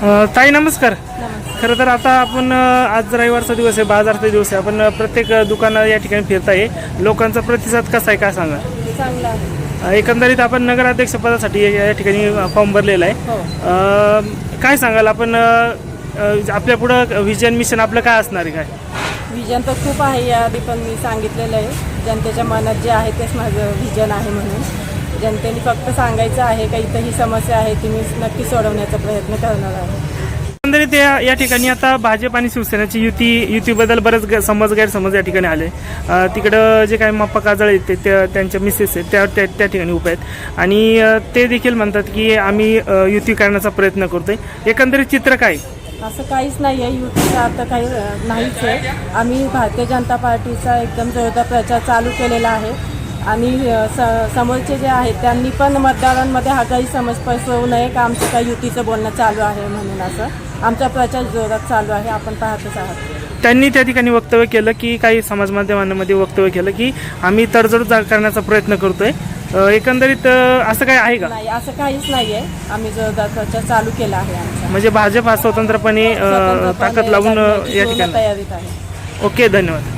ताई नमस्कार. खरं तर आता आपण आज रविवारचा दिवस आहे बाजारचा दिवस आहे आपण प्रत्येक अ, दुकानं या ठिकाणी फिरताय. लोकांचा प्रतिसाद कसा आहे काय सांगा आहे. एकंदरीत आपण नगराध्यक्ष पदासाठी या ठिकाणी फॉर्म भरलेला आहे. हो. काय सांगाल आपण आपल्या पुढं विजन मिशन आपलं काय असणार आहे काय? विजन तर खूप आहे याआधी पण मी सांगितलेलं आहे. जनतेच्या मनात जे आहे तेच माझं विजन आहे म्हणून. जनतेने फक्त सांगायचं आहे का इथं ही समस्या आहे ती मी नक्की सोडवण्याचा प्रयत्न करणार आहे. एकंदरीत या या ठिकाणी आता भाजप आणि शिवसेनेची युती युतीबद्दल बरेच ग- समज गैरसमज या ठिकाणी आले. अ, तिकडं जे काही माप्पा काजळे आहेत ते त्या त्यांच्या मिसेस आहेत त्या त्या त्या ठिकाणी उभे आहेत. आणि अ, ते देखील म्हणतात की आम्ही अ, युती करण्याचा प्रयत्न करतोय. एकंदरीत चित्र काय? असं काहीच नाही आहे युतीचं आता काही अं, नाहीच आहे. आम्ही भारतीय जनता पार्टीचा एकदम जोरदार प्रचार चालू केलेला आहे. आणि स समोरचे जे आहेत त्यांनी पण मतदारांमध्ये हा काही समज पसरवू नये का आमचं काही युतीचं बोलणं चालू आहे म्हणून असं. आमचा प्रचार जोरात चालू आहे आपण पाहतच आहात. त्यांनी त्या ठिकाणी वक्तव्य केलं की काही समाज माध्यमांमध्ये वक्तव्य केलं की आम्ही तडजोड जा- करण्याचा प्रयत्न करतोय. एकंदरीत असं काय आहे का? नाही असं काहीच नाही आहे आम्ही जोरदार प्रचार चालू केला आहे आमचा. म्हणजे भाजप हा स्वतंत्रपणे ताकद लावून या ठिकाणी. तयारीत आहे. ओके धन्यवाद.